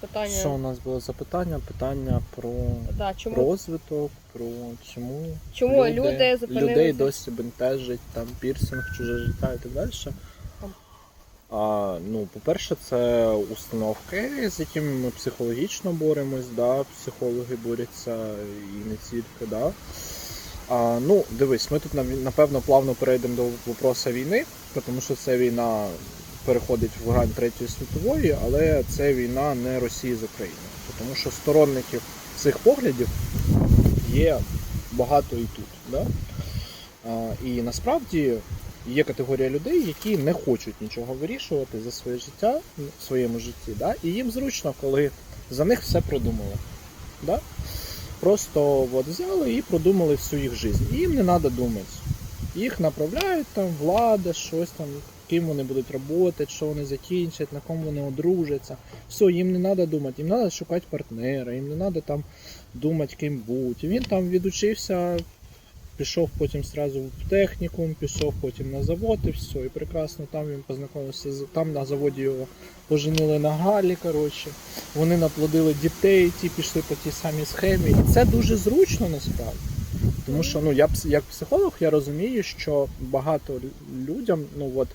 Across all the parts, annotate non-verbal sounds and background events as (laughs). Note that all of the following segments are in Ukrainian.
Питання, Що у нас було запитання? Питання про да, чому, розвиток, про чому, чому люди, зупинилися? людей досі бентежить там пірсинг, чуже життя і так далі. А, ну, по-перше, це установки, з якими ми психологічно боремось, да, психологи борються і не тільки, да. А, ну, дивись, ми тут напевно плавно перейдемо до вопроса війни, тому що це війна переходить в грань Третьої світової, але це війна не Росії з Україною. Тому що сторонників цих поглядів є багато і тут. Да? І насправді є категорія людей, які не хочуть нічого вирішувати за своє життя в своєму житті. Да? І їм зручно, коли за них все продумали. Да? Просто от, взяли і продумали всю їх життя. І їм не треба думати. Їх направляють там влада, щось там, ким вони будуть працювати, що вони закінчать, на кому вони одружаться. Все, їм не треба думати, їм треба шукати партнера, їм не треба там думати, ким бути. Він там відучився, пішов потім сразу в технікум, пішов потім на завод і все. І прекрасно там він познайомився з там на заводі його поженили на Галі. Коротше. Вони наплодили дітей, ті пішли по тій самій схемі. І це дуже зручно насправді. Тому що ну я як психолог я розумію, що багато людям, ну от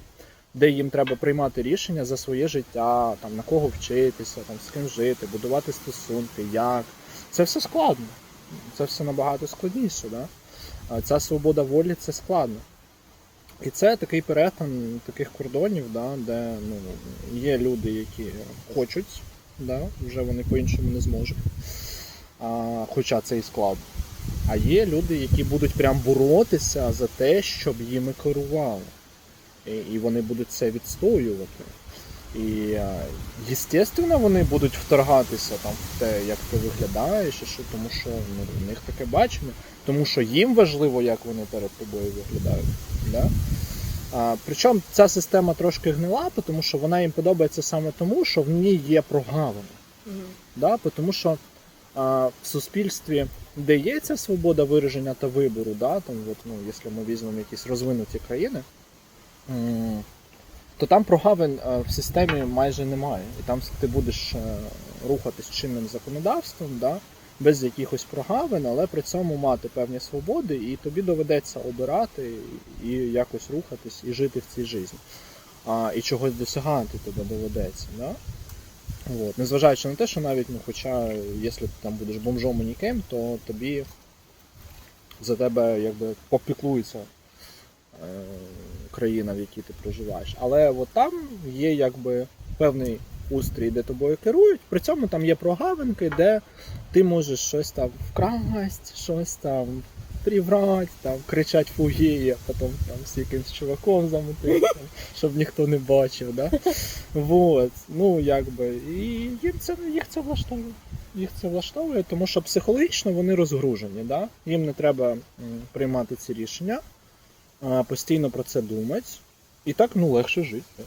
де їм треба приймати рішення за своє життя, там на кого вчитися, там з ким жити, будувати стосунки, як. Це все складно. Це все набагато складніше, да? Ця свобода волі це складно. І це такий перетин таких кордонів, да, де ну, є люди, які хочуть, да, вже вони по-іншому не зможуть. А, хоча це і складно. А є люди, які будуть прям боротися за те, щоб їми керували. І, вони будуть це відстоювати. І, звісно, вони будуть вторгатися там в те, як ти виглядаєш, і що, тому що ну, в них таке бачення, тому що їм важливо, як вони перед тобою виглядають. Да? А, причому ця система трошки гнила, тому що вона їм подобається саме тому, що в ній є прогалини. Мгм. Да? Тому що а, в суспільстві, де є ця свобода вираження та вибору, да? там, от, ну, якщо ми візьмемо якісь розвинуті країни, то там прогавин е, в системі майже немає. І там ти будеш е, рухатись чинним законодавством, да? без якихось прогавин, але при цьому мати певні свободи, і тобі доведеться обирати і якось рухатись і жити в цій житті. А, і чогось досягати тобі доведеться. Да? От. Незважаючи на те, що навіть, ну, хоча, якщо ти там будеш бомжом і ніким, то тобі за тебе якби попіклується е, країна, в якій ти проживаєш. Але от там є якби певний устрій, де тобою керують. При цьому там є прогавинки, де ти можеш щось там вкрасть, щось там приврать, там кричать а потім там з якимсь чуваком замутити, там, щоб ніхто не бачив. Да? Вот. Ну, якби. І їм це, їх це влаштовує. Їх це влаштовує, тому що психологічно вони розгружені. Да? Їм не треба приймати ці рішення, постійно про це думати. І так ну, легше жити.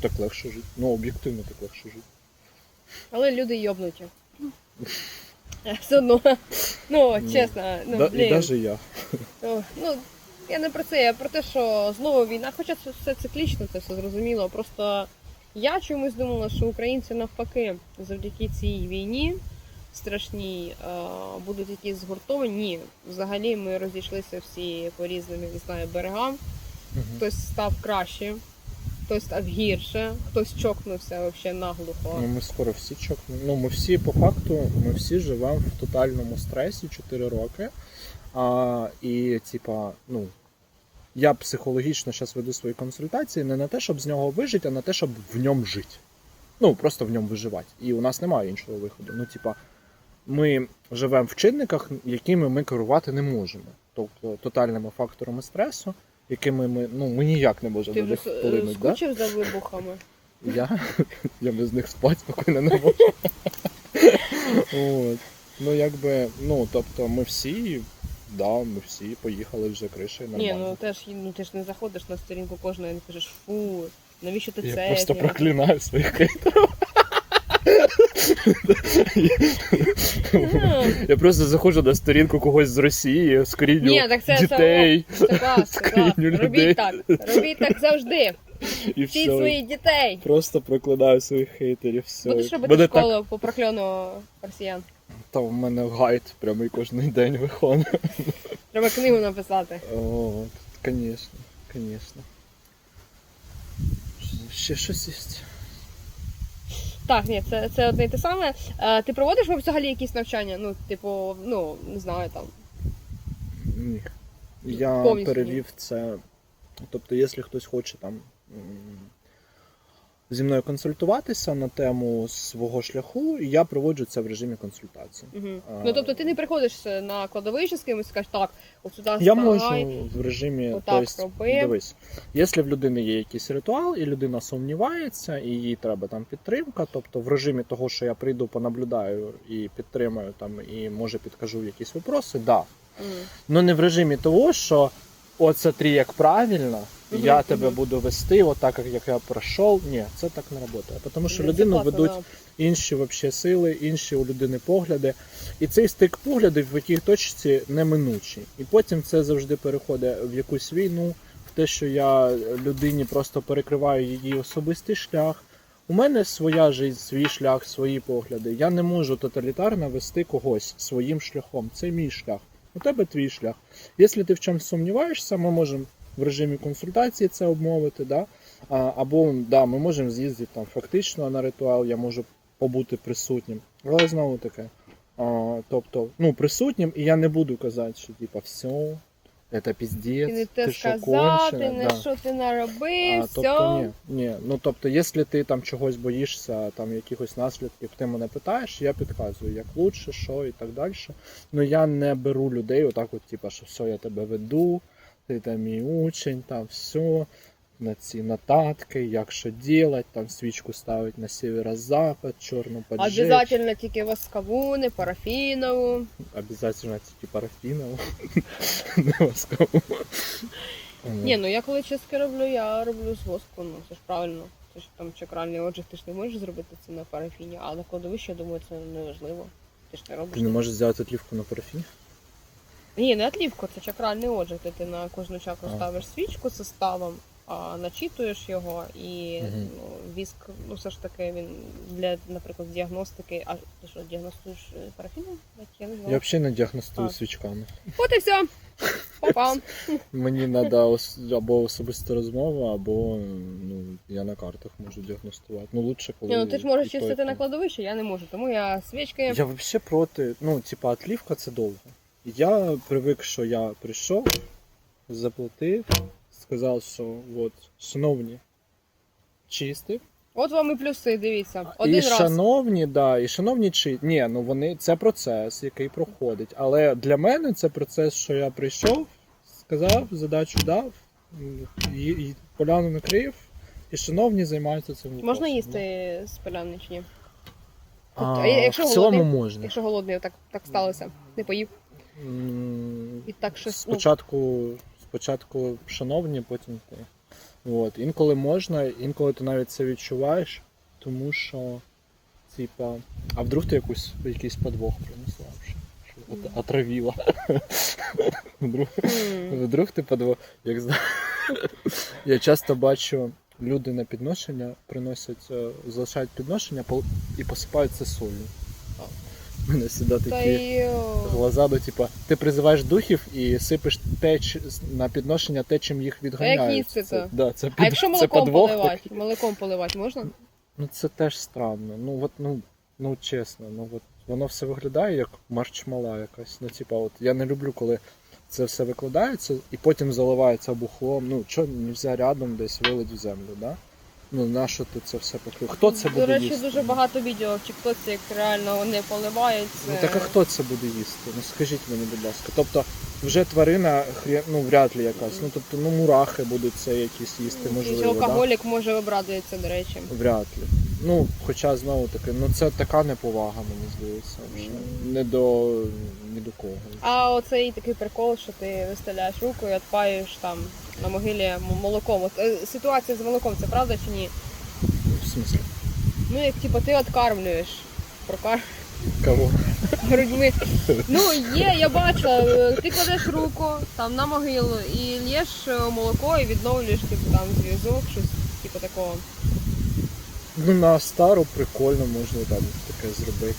Так легше жити. Ну, об'єктивно так легше жити. Але люди йобнуті. Е, Все одно. Ну, Ну, чесно, ну, да, блін. і навіть я. Ну, ну, я не про це, я про те, що знову війна, хоча це все циклічно, це все зрозуміло. Просто я чомусь думала, що українці навпаки завдяки цій війні страшній е, будуть якісь згуртовані. Ні, взагалі ми розійшлися всі по різним, я не знаю, берегам. Мгм. Хтось став краще, хтось став гірше, хтось чокнувся взагалі наглухо. Ну, ми скоро всі чокнемо. Ну, ми всі по факту, ми всі живемо в тотальному стресі 4 роки. А, і, типа, ну, я психологічно зараз веду свої консультації не на те, щоб з нього вижити, а на те, щоб в ньому жити. Ну, просто в ньому виживати. І у нас немає іншого виходу. Ну, типа, ми живемо в чинниках, якими ми керувати не можемо. Тобто тотальними факторами стресу, якими ми, ну, ми ніяк не можемо Ти на них вплинути. Да? скучив за вибухами. Я, я без них спати спокійно не можу. От. Ну, якби, ну, тобто, ми всі, да, ми всі поїхали вже кришею Ні, ну теж ну ти ж не заходиш на сторінку кожного і не кажеш, фу, навіщо ти я це? просто зняв?» проклинаю своїх хейтерів. (laughs) Я просто заходжу на сторінку когось з Росії, скріню Ні, так це дітей. (laughs) Скриню людей. Робіть так. Робіть так завжди. І Вчіть все. своїх дітей. Просто прокладаю своїх хейтерів. Все. Будеш робити Мене школу по прокльону росіян. Та в мене гайд прямий кожен день виходить. Треба книгу написати. О, звісно, звісно. Ще щось є. Так, ні, це, це одне й те саме. Е, ти проводиш взагалі якісь навчання? Ну, типу, ну, не знаю там. Ні. Я Повністю перевів це. Тобто, якщо хтось хоче там м, зі мною консультуватися на тему свого шляху, і я проводжу це в режимі консультації. Угу. А. Ну тобто ти не приходиш на кладовище з кимось і скажеш, так, от сюди Я ставай. можу в режимі Отак роби. дивись, якщо в людини є якийсь ритуал, і людина сумнівається, і їй треба там підтримка, тобто в режимі того, що я прийду, понаблюдаю і підтримаю там, і може підкажу якісь випроси, да. Мгм. Ну не в режимі того, що оце три як правильно, Мгм, я тебе буду вести, отак, як я пройшов. Ні, це так не працює. Тому що людину ведуть інші вообще сили, інші у людини погляди. І цей стик поглядів в якій точці неминучий. І потім це завжди переходить в якусь війну, в те, що я людині просто перекриваю її особистий шлях. У мене своя життя, свій шлях, свої погляди. Я не можу тоталітарно вести когось своїм шляхом. Це мій шлях. У тебе твій шлях. Якщо ти в чомусь сумніваєшся, ми можемо в режимі консультації це обмовити. Да? А, або да, ми можемо з'їздити там фактично на ритуал, я можу побути присутнім. Але знову таке. Тобто, ну, присутнім, і я не буду казати, що типа все, це піздець, Ти не те ти що сказати, кончена. не Да. що ти наробив, А, все. тобто, ні, ні. Ну тобто, якщо ти там чогось боїшся, там якихось наслідків, ти мене питаєш, я підказую, як лучше, що і так далі. Ну я не беру людей, отак, от, типу, що все, я тебе веду, ти там мій учень, там все. На ці нотатки, як що делать, там свічку ставить на северо-запад, чорну поджечь. Обязательно тільки воскову, не парафінову. Обязательно тільки парафінову. (laughs) Не воскову. Ні, ну я коли чистки роблю, я роблю з воску, ну це ж правильно. Це ж там чакральний отжиг, ти ж не можеш зробити це на парафіні, а на кладовищі, я думаю, це не важливо. Ти ж не робиш. Ти не можеш зробити отлівку на парафіні? Ні, не отлівку, це чакральний отжиг. Ти, ти на кожну чакру ставиш свічку з составом, а начитуєш його і ну, віск, ну все ж таки він для, наприклад, діагностики. А ти що, діагностуєш е, парафіном? Я не знаю. Я взагалі не діагностую Так. свічками. От і все. Папа. (laughs) Мені треба або особиста розмова, або ну, я на картах можу діагностувати. Ну, лучше, коли. Ні, ну ти ж можеш і то, і чистити то. на кладовищі, я не можу, тому я свічки. Я взагалі проти. Ну, типа, отлівка це довго. Я привик, що я прийшов, заплатив, сказав, що от, шановні, чистив. От вам і плюси, дивіться. Один і раз. шановні, да, і шановні чи ні, ну вони це процес, який проходить. Але для мене це процес, що я прийшов, сказав, задачу дав, і, і поляну накрив, і шановні займаються цим. Можна вопросом, їсти з поляни чи ні? А, А якщо в цілому голодний? можна. Якщо голодний, так, так сталося. Не поїв. М, І так щось. Ну, Спочатку, шановні, потім ти. От. Інколи можна, інколи ти навіть це відчуваєш, тому що, типа, а вдруг ти якусь, якийсь подвох принесла вже? От- Отравила. (laughs) Вдруг, вдруг ти подвох. Як. (laughs) Я часто бачу, люди на підношення приносять, е, залишають підношення і посипають це солью. У мене сюди такі глаза до типа, ти призиваєш духів і сипиш те на підношення те, чим їх відганяють. їсти це, да, це, А під- якщо це молоком подвох поливати? Молоком поливати можна? Ну це теж странно. Ну от ну, ну чесно, ну от воно все виглядає як марчмала якась. Ну, типа, от я не люблю, коли це все викладається і потім заливається бухлом. Ну, що нельзя рядом десь вилить в землю, да? Ну на що ти це все покрив? Хто це буде До речі, їсти? дуже багато відео в Тіктоці, як реально вони поливають. Ну так а хто це буде їсти? Ну скажіть мені, будь ласка. Тобто вже тварина хрі... ну вряд ли якась. Ну тобто, ну мурахи будуть це якісь їсти, Якийсь можливо. Да? алкоголік може обрадується, до речі. Вряд ли. Ну, хоча знову таки, ну це така неповага, мені здається, вже. Не до до кого. А оцей такий прикол, що ти виставляєш руку і відпаюєш там на могилі молоком. От, е, ситуація з молоком, це правда чи ні? В смислі? Ну, як типу, ти откармлюєш. Прокар Кого? грудьми. Ну, (laughs) є, я бачила, е, ти кладеш руку там на могилу і л'єш е, молоко і відновлюєш типу, там зв'язок, щось. типу такого. Ну, на стару прикольно можна там таке зробити.